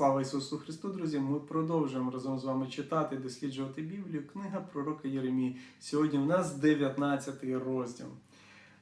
Слава Ісусу Христу, друзі! Ми продовжуємо разом з вами читати, досліджувати Біблію. Книга пророка Єремії. Сьогодні в нас 19 розділ.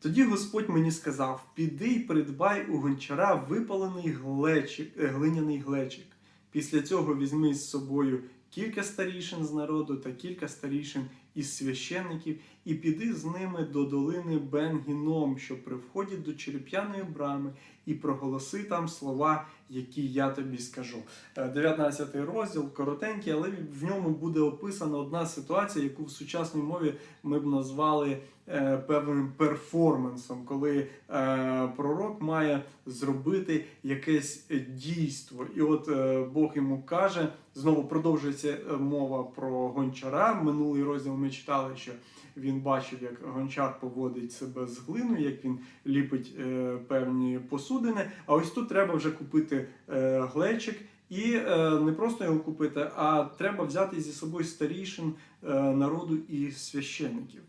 Тоді Господь мені сказав: піди й придбай у гончара випалений глечик, е, глиняний глечик. Після цього візьми з собою кілька старішин з народу та кілька старішин із священників, і піди з ними до долини Бен-Гіном, що при вході до череп'яної брами, і проголоси там слова, які я тобі скажу. Е, 19 розділ коротенький, але в ньому буде описана одна ситуація, яку в сучасній мові ми б назвали е, певним перформансом, коли е, пророк має зробити якесь дійство. І от е, Бог йому каже, знову продовжується е, мова про гончара. Минулий розділ ми читали, що він бачив, як гончар поводить себе з глиною, як він ліпить е, певні посудини. А ось тут треба вже купити е, глечик. І е, не просто його купити, а треба взяти зі собою старішин е, народу і священиків.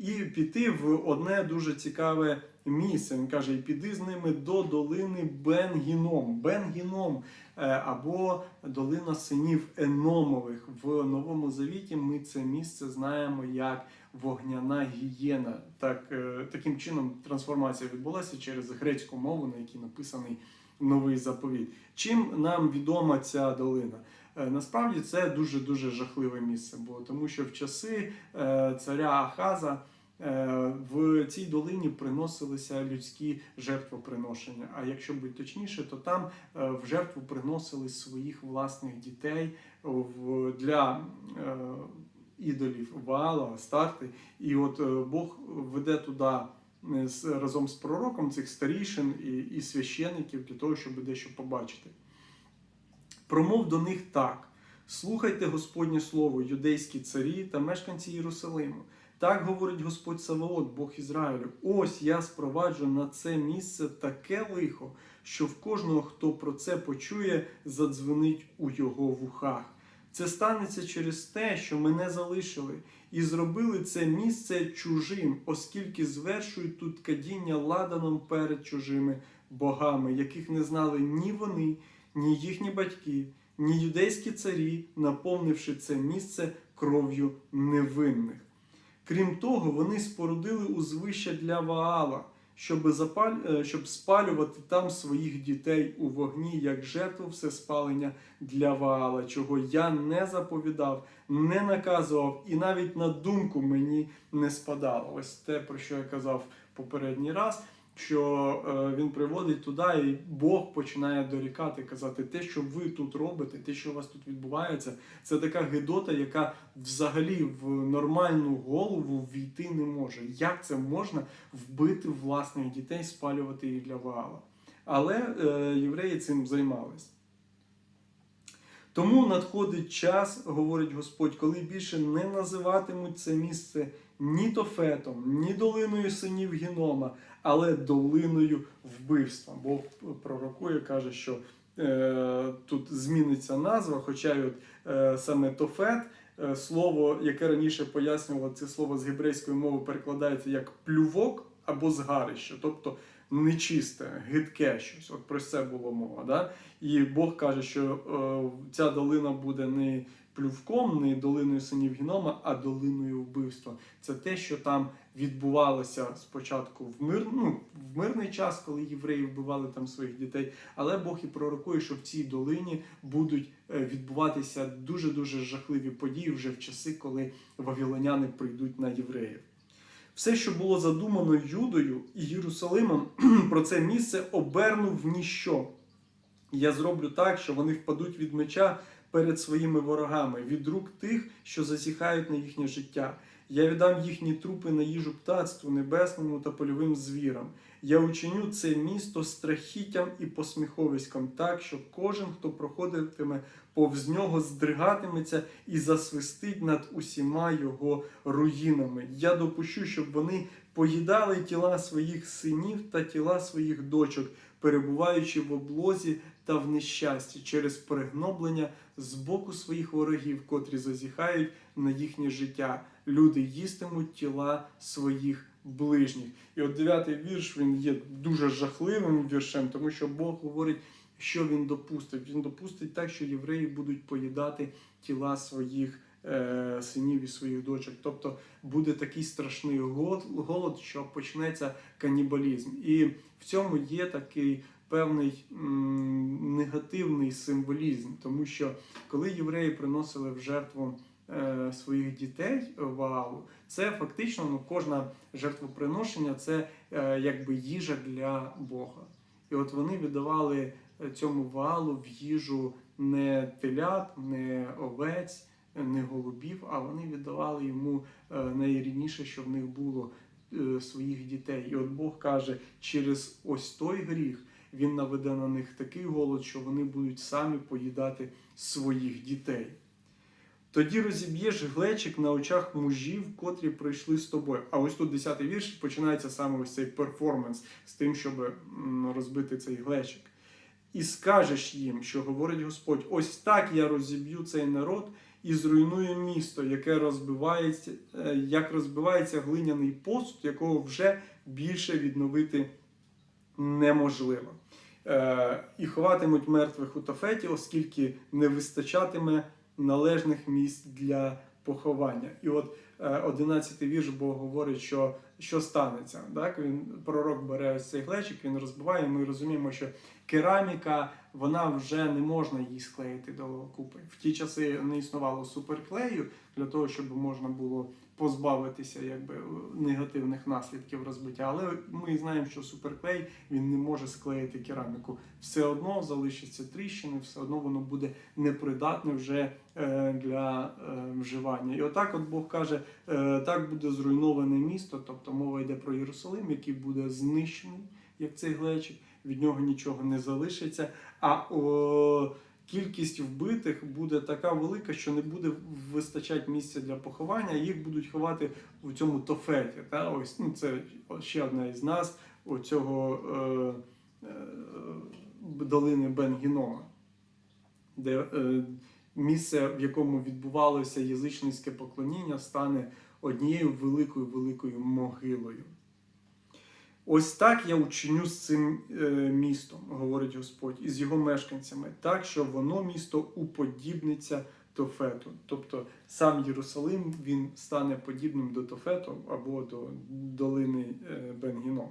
І піти в одне дуже цікаве місце. Він каже: і піди з ними до долини Бен-Гіном. Бен-Гіном е, або долина синів Еномових. В Новому Завіті ми це місце знаємо як вогняна гієна. Так, е, таким чином трансформація відбулася через грецьку мову, на якій написаний новий заповіт. Чим нам відома ця долина? Е, Насправді це дуже дуже жахливе місце було, тому що в часи е, царя Ахаза е, в цій долині приносилися людські жертвоприношення. А якщо бути точніше, то там в жертву приносили своїх власних дітей для ідолів Ваала, Астарти. І от Бог веде туди разом з пророком цих старішин і, і священиків для того, щоб дещо побачити. Промов до них так: слухайте Господнє слово, юдейські царі та мешканці Єрусалиму. Так говорить Господь Саваот, Бог Ізраїлю. Ось я спроваджу на це місце таке лихо, що в кожного, хто про це почує, задзвонить у його вухах. Це станеться через те, що мене залишили, і зробили це місце чужим, оскільки звершують тут кадіння ладаном перед чужими богами, яких не знали ні вони, ні їхні батьки, ні юдейські царі, наповнивши це місце кров'ю невинних. Крім того, вони спорудили узвище для Ваала, щоб, запаль... е, щоб спалювати там своїх дітей у вогні, як жертву всеспалення для Ваала, чого я не заповідав, не наказував і навіть на думку мені не спадало. Ось те, про що я казав попередній раз. Що е, він приводить туди, і Бог починає дорікати, казати, те, що ви тут робите, те, що у вас тут відбувається, це така гидота, яка взагалі в нормальну голову війти не може. Як це можна вбити власних дітей, спалювати їх для Ваала? Але е, євреї цим займались. Тому надходить час, говорить Господь, коли більше не називатимуть це місце ні Тофетом, ні долиною синів Гінома, але долиною вбивства. Бог пророкує, каже, що е, тут зміниться назва, хоча й от, е, саме Тофет, е, слово, яке раніше пояснювало, це слово з гебрейської мови перекладається як плювок або згарище, тобто нечисте, гидке щось. От про це було мова. Да? І Бог каже, що е, ця долина буде не плювком, не долиною синів Гінома, а долиною вбивства. Це те, що там відбувалося спочатку в мир, ну, в мирний час, коли євреї вбивали там своїх дітей. Але Бог і пророкує, що в цій долині будуть е, відбуватися дуже дуже жахливі події вже в часи, коли вавілоняни прийдуть на євреїв. Все, що було задумано Юдою і Єрусалимом, про це місце обернув в ніщо. Я зроблю так, що вони впадуть від меча перед своїми ворогами, від рук тих, що засіхають на їхнє життя. Я віддам їхні трупи на їжу птацтву небесному та польовим звірам. Я учиню це місто страхіттям і посміховиськом, так що кожен, хто проходитиме повз нього, здригатиметься і засвистить над усіма його руїнами. Я допущу, щоб вони поїдали тіла своїх синів та тіла своїх дочок, перебуваючи в облозі та в нещасті через перегноблення з боку своїх ворогів, котрі зазіхають на їхнє життя. Люди їстимуть тіла своїх ближніх. І от дев'ятий вірш він є дуже жахливим віршем, тому що Бог говорить, що він допустить? Він допустить так, що євреї будуть поїдати тіла своїх е, синів і своїх дочок. Тобто буде такий страшний голод, що почнеться канібалізм. І в цьому є такий певний негативний символізм, тому що коли євреї приносили в жертву е, своїх дітей Ваалу, це фактично ну, кожна жертвоприношення це е, якби їжа для Бога. І от вони віддавали е, цьому валу в їжу не телят, не овець, не голубів, а вони віддавали йому е, найрідніше, що в них було е, своїх дітей. І от Бог каже, через ось той гріх він наведе на них такий голод, що вони будуть самі поїдати своїх дітей. Тоді розіб'єш глечик на очах мужів, котрі прийшли з тобою. А ось тут 10-й вірш починається саме ось цей перформанс з тим, щоб розбити цей глечик. І скажеш їм, що говорить Господь: ось так я розіб'ю цей народ і зруйную місто, яке розбивається, е, як розбивається глиняний посуд, якого вже більше відновити неможливо. Е, і ховатимуть мертвих у тафеті, оскільки не вистачатиме належних місць для поховання. І от 11-й вірш Бог говорить, що, що станеться. Так? Він, пророк бере ось цей глечик, він розбиває. і Ми розуміємо, що кераміка вона вже не можна її склеїти до купи. В ті часи не існувало суперклею для того, щоб можна було позбавитися якби негативних наслідків розбиття. Але ми знаємо, що суперклей він не може склеїти кераміку. Все одно залишаться тріщини, все одно воно буде непридатне вже е, для е, вживання. І отак, от Бог каже, е, так буде зруйноване місто, тобто мова йде про Єрусалим, який буде знищений, як цей глечик, від нього нічого не залишиться. А о, кількість вбитих буде така велика, що не буде вистачати місця для поховання. Їх будуть ховати у цьому тофеті. Та? Ось ну, це ще одна із нас оцього е, е, долини Бен-Гінома, де е, місце, в якому відбувалося язичницьке поклоніння, стане однією великою великою могилою. Ось так я учиню з цим е, містом, говорить Господь, і з його мешканцями, так що воно місто уподібниться Тофету. Тобто сам Єрусалим він стане подібним до Тофету або до долини е, Бенгіном.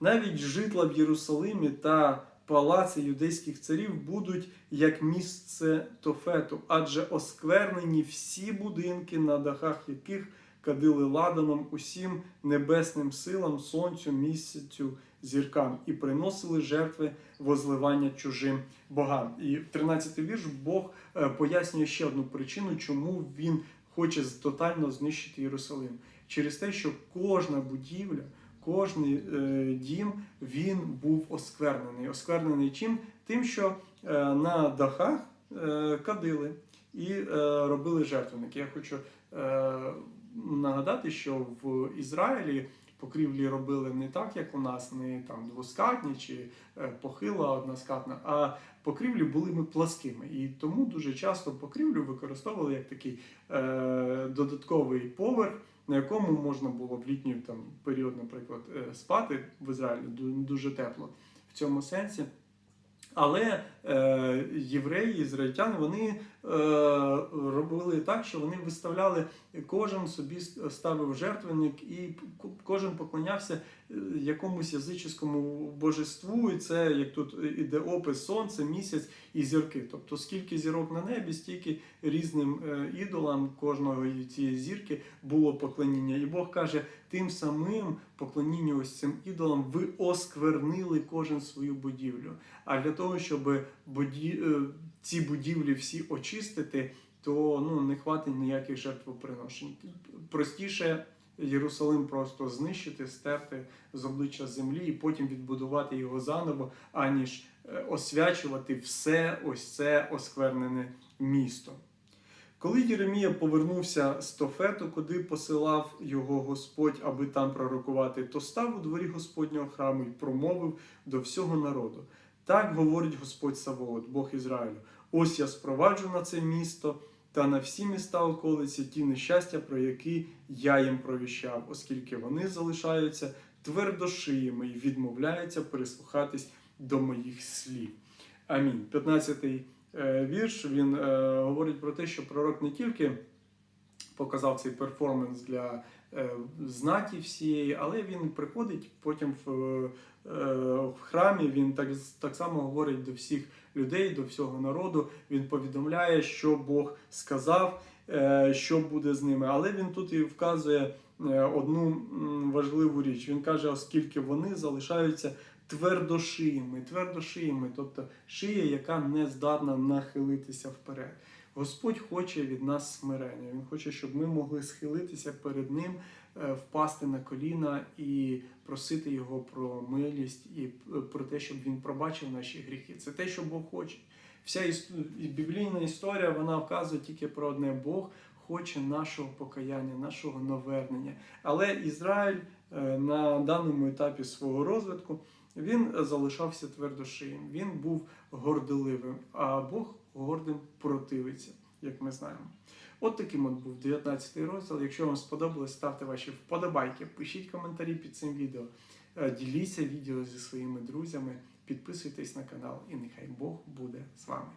Навіть житла в Єрусалимі та палаци юдейських царів будуть як місце Тофету, адже осквернені всі будинки, на дахах яких кадили ладаном усім небесним силам, сонцю, місяцю, зіркам і приносили жертви возливання чужим богам. І в 13 вірш Бог е, пояснює ще одну причину, чому він хоче тотально знищити Єрусалим. Через те, що кожна будівля, кожний е, дім він був осквернений. Осквернений чим? Тим, що е, на дахах е, кадили і е, робили жертвенники. Я хочу е, нагадати, що в Ізраїлі покрівлі робили не так, як у нас, не там двоскатні чи е, похила односкатна, а покрівлі були ми пласкими. І тому дуже часто покрівлю використовували як такий е, додатковий поверх. На якому можна було в літній там період, наприклад, е, спати в Ізраїлі дуже тепло в цьому сенсі. Але е, євреї, ізраїльтяни, вони робили так, що вони виставляли кожен собі ставив жертвенник, і кожен поклонявся е, якомусь язичському божеству. І це як тут іде опис сонце, місяць і зірки. Тобто, скільки зірок на небі, стільки різним е, ідолам кожного цієї зірки було поклоніння. І Бог каже, тим самим поклоніння ось цим ідолам ви осквернили кожен свою будівлю. А для того, щоб буді... е, ці будівлі всі очистити, то ну, не хватить ніяких жертвоприношень. Простіше Єрусалим просто знищити, стерти з обличчя землі і потім відбудувати його заново, аніж е, освячувати все ось це осквернене місто. Коли Єремія повернувся з Тофету, куди посилав його Господь, аби там пророкувати, то став у дворі Господнього храму і промовив до всього народу. Так говорить Господь Савоот, Бог Ізраїлю. Ось я спроваджу на це місто та на всі міста околиці ті нещастя, про які я їм провіщав, оскільки вони залишаються твердошиїми і відмовляються прислухатись до моїх слів. Амінь. 15-й е, вірш він е, говорить про те, що пророк не тільки показав цей перформанс для знаті всієї, але він приходить потім в, е, в храмі. Він так, так само говорить до всіх людей, до всього народу. Він повідомляє, що Бог сказав, е, що буде з ними. Але він тут і вказує е, одну важливу річ. Він каже, оскільки вони залишаються твердошиїми, твердошиїми, тобто шия, яка не здатна нахилитися вперед. Господь хоче від нас смирення. Він хоче, щоб ми могли схилитися перед Ним, е, впасти на коліна і просити Його про милість і е, про те, щоб він пробачив наші гріхи. Це те, що Бог хоче. Вся іс- біблійна історія вона вказує тільки про одне: Бог хоче нашого покаяння, нашого навернення. Але Ізраїль е, на даному етапі свого розвитку він залишався твердошиєм, він був горделивим, а Бог гордим противиться, як ми знаємо. От таким от був 19 розділ. Якщо вам сподобалось, ставте ваші вподобайки, пишіть коментарі під цим відео, е, діліться відео зі своїми друзями, підписуйтесь на канал, і нехай Бог буде з вами.